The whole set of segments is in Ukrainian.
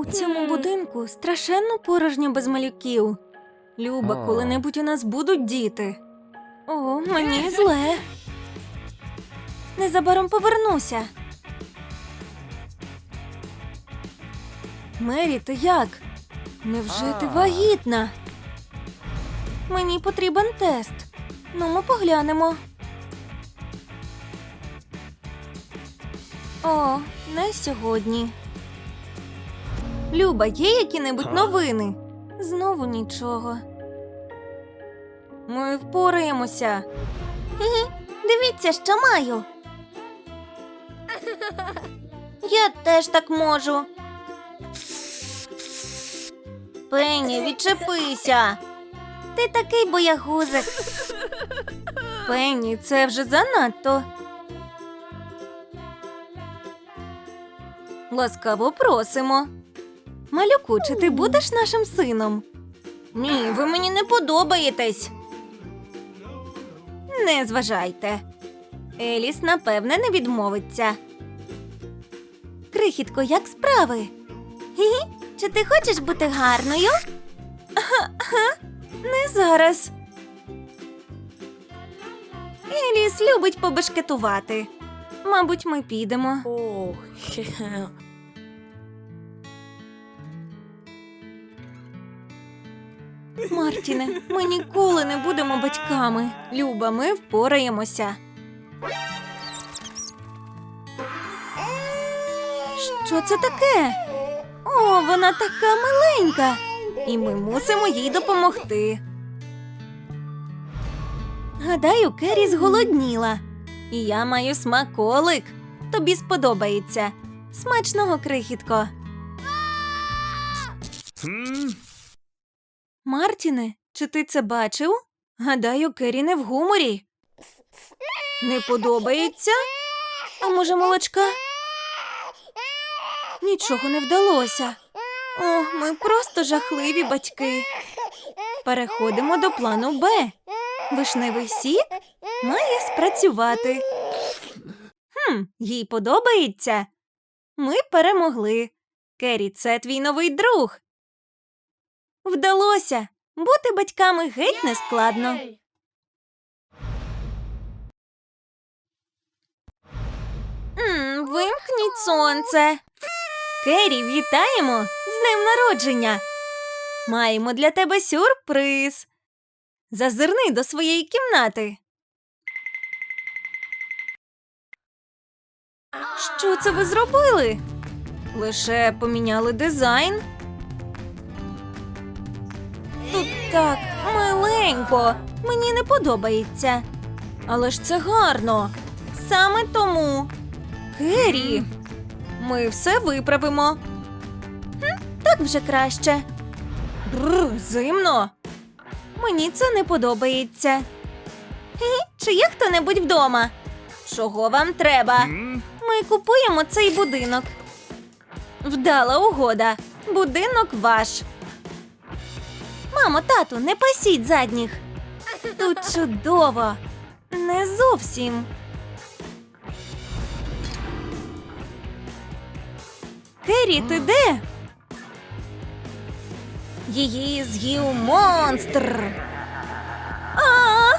У цьому будинку страшенно порожньо без малюків. Люба, коли-небудь у нас будуть діти. О, мені зле. Незабаром повернуся. Мері, ти як? Невже ти вагітна? Мені потрібен тест. Ну, ми поглянемо. О, не сьогодні. Люба, є які-небудь новини? Знову нічого. Ми впораємося. Гі, Дивіться, що маю. Я теж так можу. Пенні, відчепися. Ти такий боягузик. Пенні, це вже занадто. Ласкаво просимо. Малюку, чи ти будеш нашим сином? Ні, ви мені не подобаєтесь. Не зважайте. Еліс, напевне, не відмовиться. Крихітко, як справи? Гі, чи ти хочеш бути гарною? Ага, не зараз. Еліс любить побешкетувати. Мабуть, ми підемо. Oh, Мартіне, ми ніколи не будемо батьками. Люба, ми впораємося. Що це таке? О, вона така маленька. І ми мусимо їй допомогти. Гадаю, Керрі зголодніла. І я маю смаколик. Тобі сподобається. Смачного крихітко. Мартіне, чи ти це бачив? Гадаю, Керрі не в гуморі. Не подобається? А може, молочка? Нічого не вдалося. О, ми просто жахливі батьки. Переходимо до плану Б. Вишневий сік має спрацювати. Хм, їй подобається. Ми перемогли. Керрі, це твій новий друг. Вдалося. Бути батьками геть не складно. М, Вимкніть сонце. Керрі, вітаємо з днем народження. Маємо для тебе сюрприз. Зазирни до своєї кімнати. Що це ви зробили? Лише поміняли дизайн. Так миленько. Мені не подобається. Але ж це гарно. Саме тому. Керрі, ми все виправимо. Хм, так вже краще. Бррр, зимно. Мені це не подобається. Чи є хто-небудь вдома? Чого вам треба? Ми купуємо цей будинок. Вдала угода. Будинок ваш. Мамо, тату, не пасіть задніх. Тут чудово. Не зовсім. Керрі, ти де? Її з'їв монстр. А!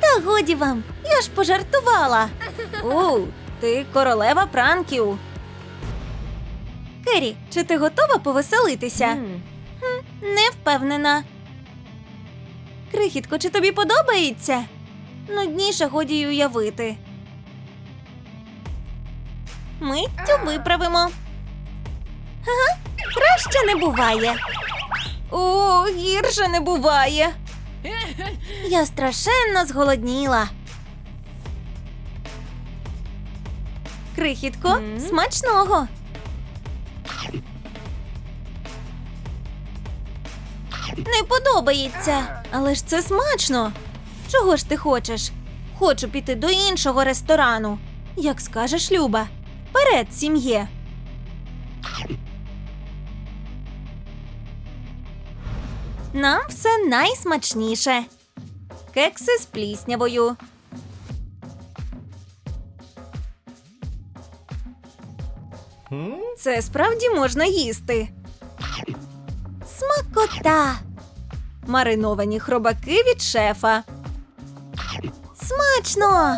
Та годі вам, я ж пожартувала. У, ти королева пранків. Керрі, чи ти готова повеселитися? Hmm. Не впевнена. Крихітко, чи тобі подобається? Нудніше годі й уявити. Миттю виправимо. Ага, краще не буває. О, гірше не буває. Я страшенно зголодніла. Крихітко, М? смачного. Не подобається. Але ж це смачно. Чого ж ти хочеш? Хочу піти до іншого ресторану. Як скажеш, Люба. Вперед, сім'є. Нам все найсмачніше. Кекси з пліснявою. Це справді можна їсти. Смакота. Мариновані хробаки від шефа. Смачно.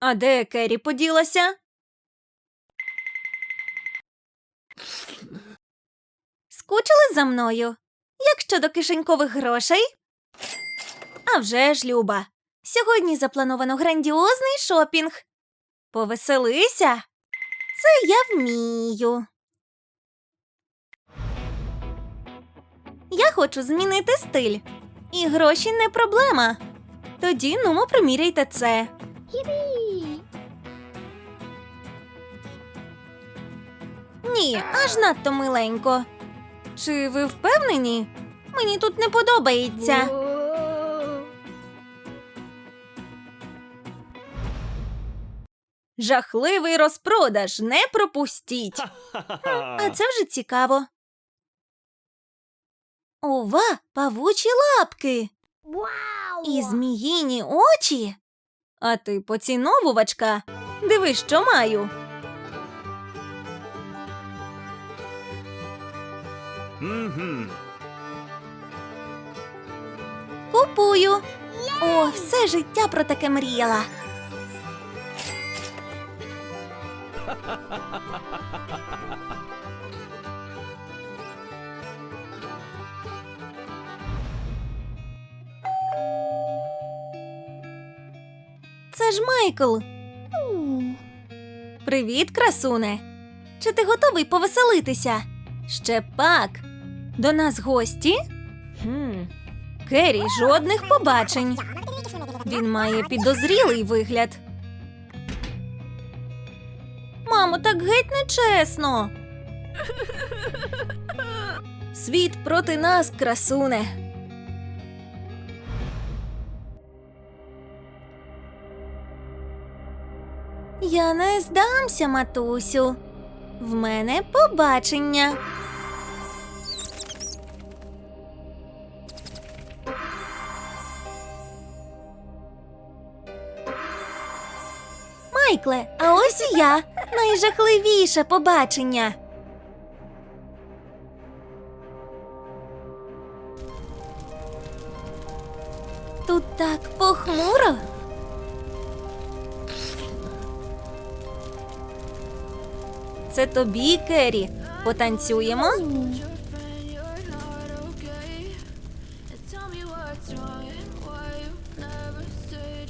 А де Керрі поділася? Скучили за мною? Як щодо кишенькових грошей? А вже ж, Люба. Сьогодні заплановано грандіозний шопінг. Повеселися. Це я вмію. Я хочу змінити стиль. І гроші не проблема. Тоді нумо приміряйте це. Ні, аж надто миленько. Чи ви впевнені? Мені тут не подобається. Жахливий розпродаж, не пропустіть. А це вже цікаво. Ова, павучі лапки і зміїні очі. А ти поціновувачка. Диви, що маю. Купую. О, все життя про таке мріяла. Ж Майкл. Привіт, красуне. Чи ти готовий повеселитися? Ще пак. До нас гості? Hmm. Керрі, жодних побачень. Він має підозрілий вигляд. Мамо, так геть нечесно. Світ проти нас, красуне. Я не здамся, матусю. В мене побачення. Майкле, а ось і я. Найжахливіше побачення. Тут так похмуро.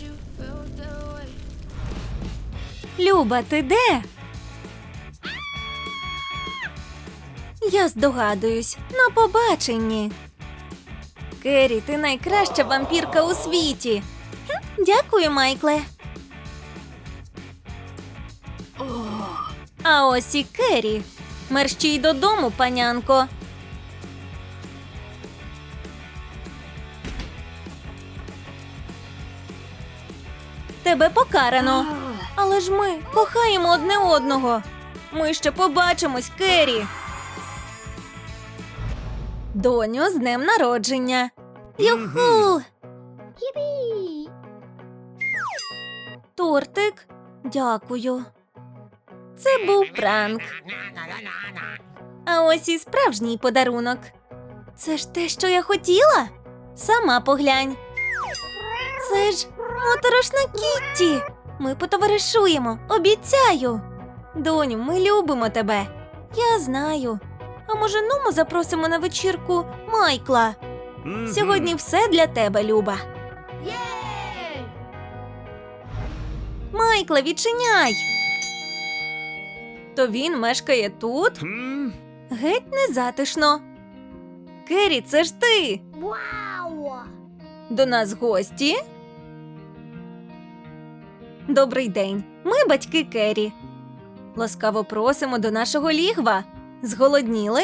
You felt that way. Люба, ти де? Я здогадуюсь, на побаченні. Керрі, ти найкраща вампірка у світі. Дякую, Майкле. А ось і Керрі. Мерщій додому, панянко. Тебе покарано. Але ж ми кохаємо одне одного. Ми ще побачимось, Керрі. Доню, з днем народження. Юху! Тортик. Дякую. Це був пранк. А ось і справжній подарунок. Це ж те, що я хотіла. Сама поглянь. Це ж моторошна Кітті. Ми потоваришуємо, обіцяю. Доню, ми любимо тебе. Я знаю. А може, нумо запросимо на вечірку Майкла. Сьогодні все для тебе, Люба. Майкла, відчиняй. То він мешкає тут? Геть незатишно. Керрі, це ж ти. Wow! До нас гості. Добрий день. Ми батьки Керрі. Ласкаво просимо до нашого лігва. Зголодніли?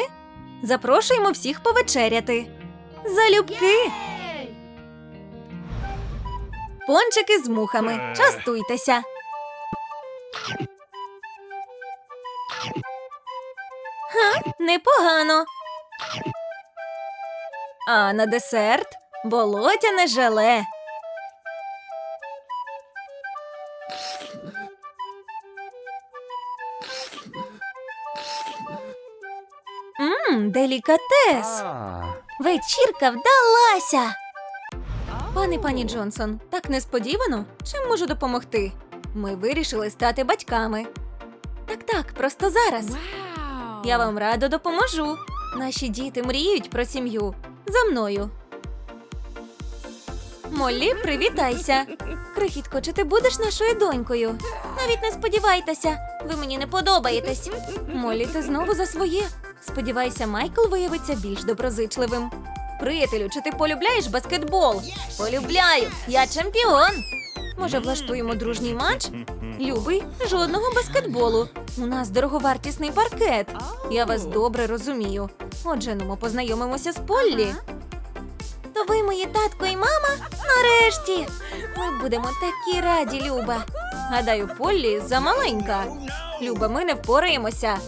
Запрошуємо всіх повечеряти. Залюбки, пончики з мухами. Частуйтеся. Непогано. А на десерт болотяне желе. Мм, делікатес. Вечірка вдалася. Пане пані Джонсон, так несподівано. Чим можу допомогти? Ми вирішили стати батьками. Так, так, просто зараз. Я вам радо допоможу. Наші діти мріють про сім'ю. За мною. Моллі, привітайся. Крихітко, чи ти будеш нашою донькою? Навіть не сподівайтеся, ви мені не подобаєтесь. Моллі, ти знову за своє. Сподівайся, Майкл виявиться більш доброзичливим. Приятелю, чи ти полюбляєш баскетбол? Полюбляю, я чемпіон. Може, влаштуємо дружній матч? Любий, жодного баскетболу. У нас дороговартісний паркет. Я вас добре розумію. Отже, ну ми познайомимося з Поллі. То ви мої татко і мама? Нарешті. Ми будемо такі раді, Люба. Гадаю, Поллі замаленька. Люба, ми не впораємося.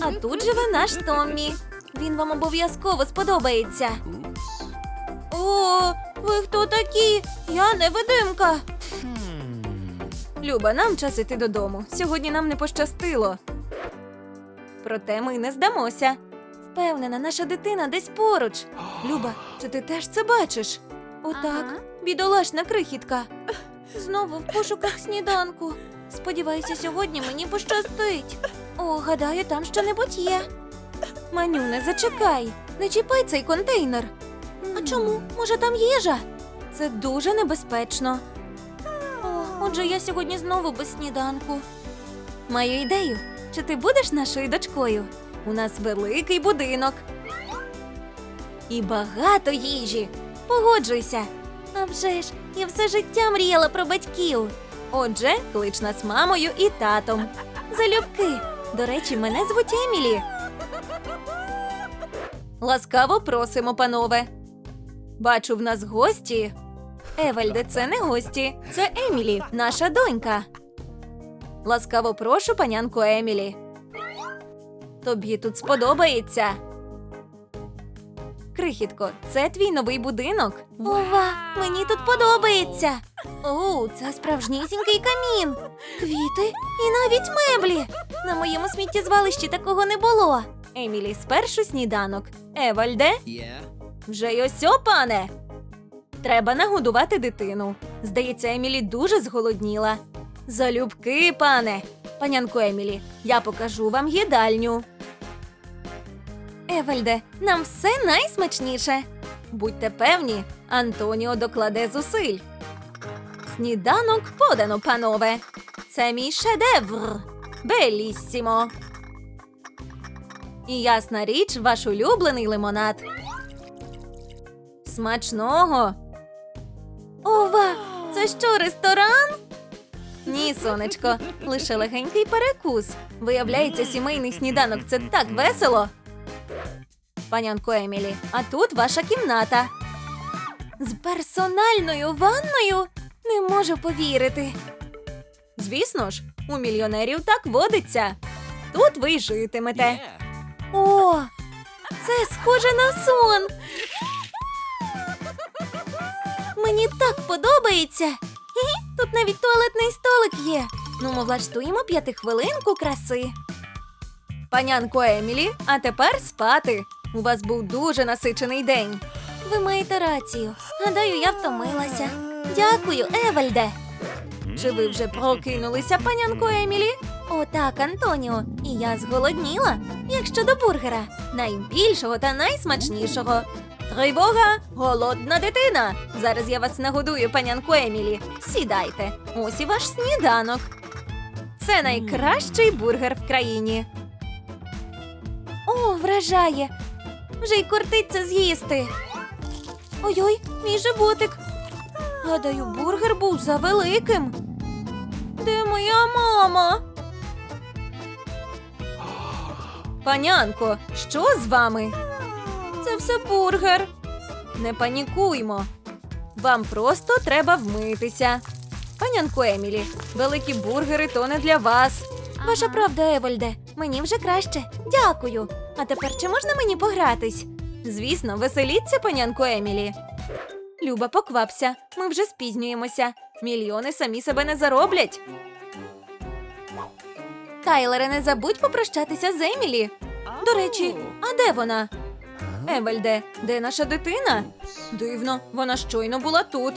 А тут живе наш Томмі. Він вам обов'язково сподобається. О, ви хто такі? Я невидимка. Люба, нам час іти додому. Сьогодні нам не пощастило. Проте ми не здамося. Впевнена, наша дитина десь поруч. Люба, чи ти теж це бачиш? Отак, Ага. бідолашна крихітка. Знову в пошуках сніданку. Сподіваюся, сьогодні мені пощастить. О, гадаю, там що-небудь є. Манюне, зачекай. Не чіпай цей контейнер. А чому? Може, там їжа? Це дуже небезпечно. Отже, я сьогодні знову без сніданку. Маю ідею. Чи ти будеш нашою дочкою? У нас великий будинок. І багато їжі. Погоджуйся. А вже ж, я все життя мріяла про батьків. Отже, клич нас мамою і татом. Залюбки. До речі, мене звуть Емілі. Ласкаво просимо, панове. Бачу в нас гості. Евальде, це не гості, це Емілі, наша донька. Ласкаво прошу, панянку Емілі. Тобі тут сподобається. Крихітко, це твій новий будинок. Ова, мені тут подобається. О, це справжнісінький камін. Квіти і навіть меблі. На моєму сміттєзвалищі такого не було. Емілі, спершу сніданок. Евальде, Yeah. вже й осьо, пане. Треба нагодувати дитину. Здається, Емілі дуже зголодніла. Залюбки, пане. Панянко Емілі, я покажу вам їдальню. Евальде, нам все найсмачніше. Будьте певні, Антоніо докладе зусиль. Сніданок подано, панове. Це мій шедевр. Беліссімо. І ясна річ, ваш улюблений лимонад. Смачного. Ова, це що, ресторан? Ні, сонечко, лише легенький перекус. Виявляється, сімейний сніданок це так весело. Панянко Емілі, а тут ваша кімната. З персональною ванною не можу повірити. Звісно ж, у мільйонерів так водиться. Тут ви й житимете. О, це схоже на сон. Мені так подобається. Тут навіть туалетний столик є. Ну, ми влаштуємо п'ятихвилинку краси. Панянко Емілі, а тепер спати. У вас був дуже насичений день. Ви маєте рацію. Гадаю, я втомилася. Дякую, Евальде. Чи ви вже прокинулися, панянко Емілі? О, так, Антоніо. І я зголодніла. Як щодо бургера, найбільшого та найсмачнішого. Тривога, голодна дитина. Зараз я вас нагодую, панянку Емілі. Сідайте. Ось і ваш сніданок. Це найкращий бургер в країні. О, вражає. Вже й кортиться з'їсти. Ой-ой, мій животик. Гадаю, бургер був завеликим. Де моя мама? Панянко, що з вами? Все бургер. Не панікуймо. Вам просто треба вмитися. Панянко Емілі, великі бургери то не для вас. Ваша правда, Евальде, мені вже краще. Дякую. А тепер чи можна мені погратись? Звісно, веселіться, панянко Емілі. Люба, поквапся, ми вже спізнюємося. Мільйони самі себе не зароблять. Тайлере, не забудь попрощатися з Емілі. До речі, а де вона? Евальде, де наша дитина? Дивно, вона щойно була тут.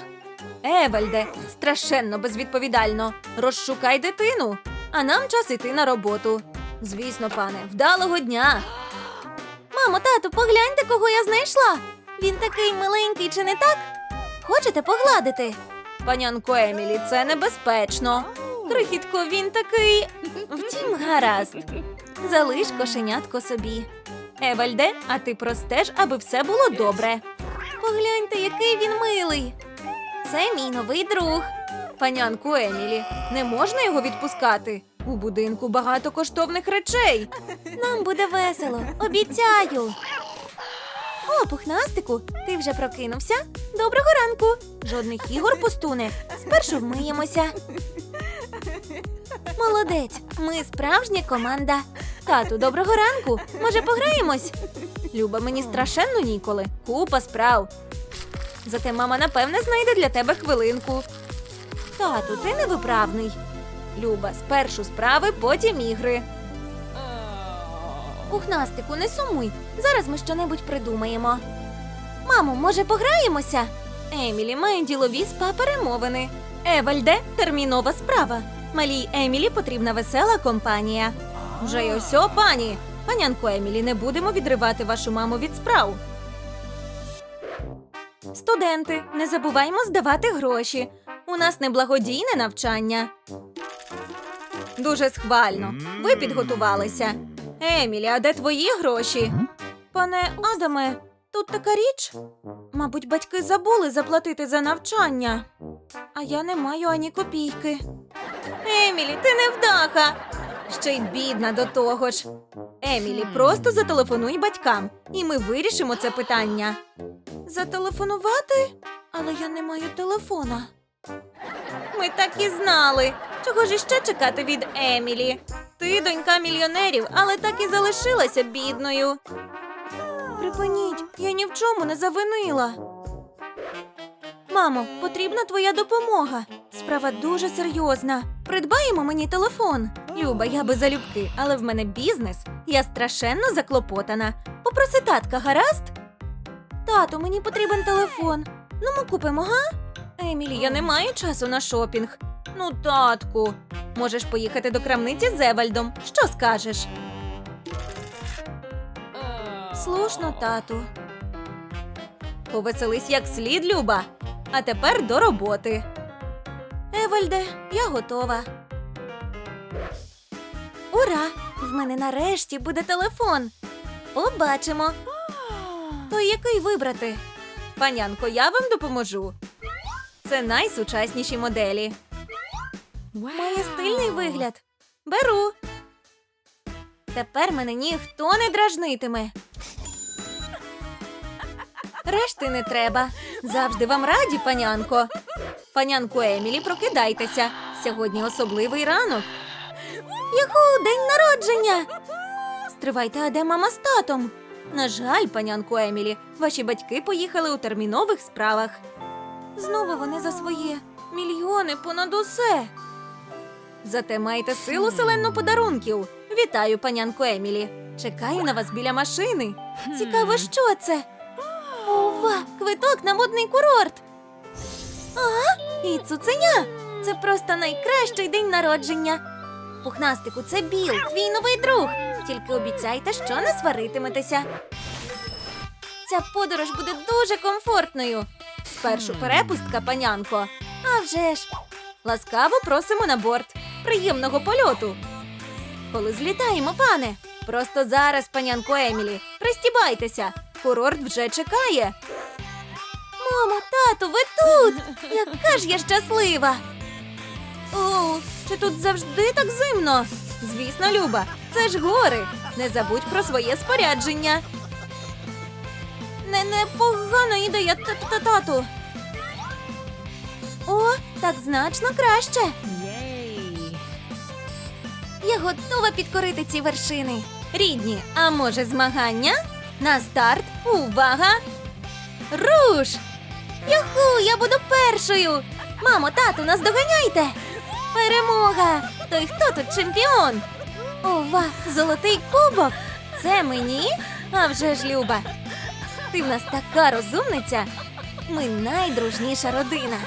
Евальде, страшенно безвідповідально. Розшукай дитину, а нам час іти на роботу. Звісно, пане, вдалого дня. Мамо, тату, погляньте, кого я знайшла. Він такий миленький, чи не так? Хочете погладити? Панянко Емілі, це небезпечно. Крихітко, він такий. Втім, гаразд. Залиш кошенятко собі. Евальде, а ти простеж, аби все було добре. Погляньте, який він милий. Це мій новий друг. Панянку Емілі, не можна його відпускати. У будинку багато коштовних речей. Нам буде весело, обіцяю. О, пухнастику, ти вже прокинувся? Доброго ранку. Жодних ігор пустуне. Спершу вмиємося. Молодець, ми справжня команда. Тату, доброго ранку. Може, пограємось? Люба, мені страшенно ніколи. Купа справ. Зате мама напевне знайде для тебе хвилинку. Тату, ти невиправний. Люба, спершу справи, потім ігри. Пухнастику, не сумуй. Зараз ми щонебудь придумаємо. Мамо, може, пограємося? Емілі має ділові спа перемовини. Евальде термінова справа. Малій Емілі потрібна весела компанія. Вже й ось о, пані. Панянко Емілі, не будемо відривати вашу маму від справ. Студенти, не забуваймо здавати гроші. У нас не благодійне навчання. Дуже схвально. Ви підготувалися. Емілі, а де твої гроші? Пане Адаме, тут така річ. Мабуть, батьки забули заплатити за навчання. А я не маю ані копійки. Емілі, ти невдаха. Ще й бідна до того ж. Емілі, просто зателефонуй батькам, і ми вирішимо це питання. Зателефонувати? Але я не маю телефона. Ми так і знали. Чого ж іще чекати від Емілі? Ти донька мільйонерів, але так і залишилася бідною. Припиніть, я ні в чому не завинила. Мамо, потрібна твоя допомога. Справа дуже серйозна. Придбаємо мені телефон. Люба, я би залюбки, але в мене бізнес. Я страшенно заклопотана. Попроси татка, гаразд? Тату, мені потрібен телефон. Ну, ми купимо, га? Емілі, я не маю часу на шопінг. Ну, татку, можеш поїхати до крамниці з Евальдом. Що скажеш? Слушно, тату. Повеселись як слід, Люба. А тепер до роботи. Евальде, я готова. Ура! В мене нарешті буде телефон. Побачимо. То який вибрати? Панянко, я вам допоможу. Це найсучасніші моделі. Має стильний вигляд. Беру. Тепер мене ніхто не дражнитиме. Решти не треба. Завжди вам раді, панянко. Панянко Емілі, прокидайтеся. Сьогодні особливий ранок. Яху, день народження. Стривайте, а де мама з татом? На жаль, панянко Емілі, ваші батьки поїхали у термінових справах. Знову вони за своє мільйони понад усе. Зате маєте силу селенну подарунків. Вітаю, панянко Емілі. Чекаю на вас біля машини. Цікаво, що це? Ова, квиток на модний курорт. А, і цуценя. Це просто найкращий день народження. Пухнастику, це Біл, твій новий друг. Тільки обіцяйте, що не сваритиметеся. Ця подорож буде дуже комфортною. Спершу перепустка, панянко. А вже ж. Ласкаво просимо на борт. Приємного польоту. Коли злітаємо, пане. Просто зараз, панянко Емілі. Пристібайтеся. Курорт вже чекає. Мамо, тату, ви тут! Яка ж я щаслива! О, чи тут завжди так зимно? Звісно, Люба, це ж гори. Не забудь про своє спорядження. Не непогана ідея, та- та- тату. О, так значно краще. Я готова підкорити ці вершини. Рідні, а може змагання? На старт, увага! Руш! Юху, я буду першою! Мамо, тату, нас доганяйте! Перемога! То й хто тут чемпіон? Ова, золотий кубок! Це мені? А вже ж Люба. Ти в нас така розумниця. Ми найдружніша родина.